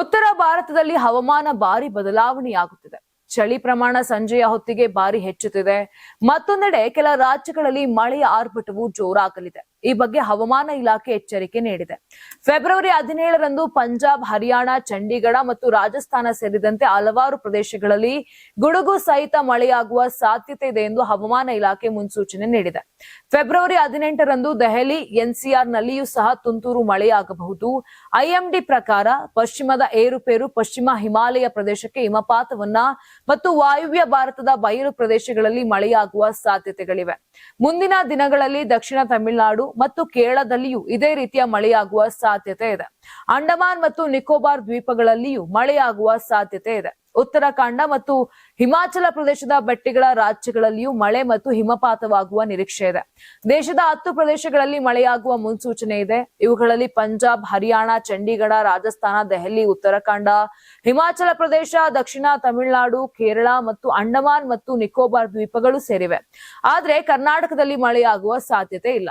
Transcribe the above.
ಉತ್ತರ ಭಾರತದಲ್ಲಿ ಹವಾಮಾನ ಭಾರಿ ಬದಲಾವಣೆಯಾಗುತ್ತಿದೆ. ಚಳಿ ಪ್ರಮಾಣ ಸಂಜೆಯ ಹೊತ್ತಿಗೆ ಭಾರಿ ಹೆಚ್ಚುತ್ತಿದೆ. ಮತ್ತೊಂದೆಡೆ ಕೆಲ ರಾಜ್ಯಗಳಲ್ಲಿ ಮಳೆಯ ಆರ್ಭಟವು ಜೋರಾಗಲಿದೆ. ಈ ಬಗ್ಗೆ ಹವಾಮಾನ ಇಲಾಖೆ ಎಚ್ಚರಿಕೆ ನೀಡಿದೆ. ಫೆಬ್ರವರಿ ಹದಿನೇಳರಂದು ಪಂಜಾಬ್, ಹರಿಯಾಣ, ಚಂಡೀಗಢ ಮತ್ತು ರಾಜಸ್ಥಾನ ಸೇರಿದಂತೆ ಹಲವಾರು ಪ್ರದೇಶಗಳಲ್ಲಿ ಗುಡುಗು ಸಹಿತ ಮಳೆಯಾಗುವ ಸಾಧ್ಯತೆ ಇದೆ ಎಂದು ಹವಾಮಾನ ಇಲಾಖೆ ಮುನ್ಸೂಚನೆ ನೀಡಿದೆ. ಫೆಬ್ರವರಿ ಹದಿನೆಂಟರಂದು ದೆಹಲಿ ಎನ್ಸಿಆರ್ ನಲ್ಲಿಯೂ ಸಹ ತುಂತುರು ಮಳೆಯಾಗಬಹುದು. ಐಎಂಡಿ ಪ್ರಕಾರ ಪಶ್ಚಿಮದ ಏರುಪೇರು ಪಶ್ಚಿಮ ಹಿಮಾಲಯ ಪ್ರದೇಶಕ್ಕೆ ಹಿಮಪಾತವನ್ನ ಮತ್ತು ವಾಯುವ್ಯ ಭಾರತದ ಬಯಲು ಪ್ರದೇಶಗಳಲ್ಲಿ ಮಳೆಯಾಗುವ ಸಾಧ್ಯತೆಗಳಿವೆ. ಮುಂದಿನ ದಿನಗಳಲ್ಲಿ ದಕ್ಷಿಣ ತಮಿಳುನಾಡು ಮತ್ತು ಕೇರಳದಲ್ಲಿಯೂ ಇದೇ ರೀತಿಯ ಮಳೆಯಾಗುವ ಸಾಧ್ಯತೆ ಇದೆ. ಅಂಡಮಾನ್ ಮತ್ತು ನಿಕೋಬಾರ್ ದ್ವೀಪಗಳಲ್ಲಿಯೂ ಮಳೆಯಾಗುವ ಸಾಧ್ಯತೆ ಇದೆ. ಉತ್ತರಾಖಂಡ ಮತ್ತು ಹಿಮಾಚಲ ಪ್ರದೇಶದ ಬೆಟ್ಟಗಳ ರಾಜ್ಯಗಳಲ್ಲಿಯೂ ಮಳೆ ಮತ್ತು ಹಿಮಪಾತವಾಗುವ ನಿರೀಕ್ಷೆ ಇದೆ. ದೇಶದ ಹತ್ತು ಪ್ರದೇಶಗಳಲ್ಲಿ ಮಳೆಯಾಗುವ ಮುನ್ಸೂಚನೆ ಇದೆ. ಇವುಗಳಲ್ಲಿ ಪಂಜಾಬ್, ಹರಿಯಾಣ, ಚಂಡೀಗಢ, ರಾಜಸ್ಥಾನ, ದೆಹಲಿ, ಉತ್ತರಾಖಂಡ, ಹಿಮಾಚಲ ಪ್ರದೇಶ, ದಕ್ಷಿಣ ತಮಿಳುನಾಡು, ಕೇರಳ ಮತ್ತು ಅಂಡಮಾನ್ ಮತ್ತು ನಿಕೋಬಾರ್ ದ್ವೀಪಗಳು ಸೇರಿವೆ. ಆದರೆ ಕರ್ನಾಟಕದಲ್ಲಿ ಮಳೆಯಾಗುವ ಸಾಧ್ಯತೆ ಇಲ್ಲ.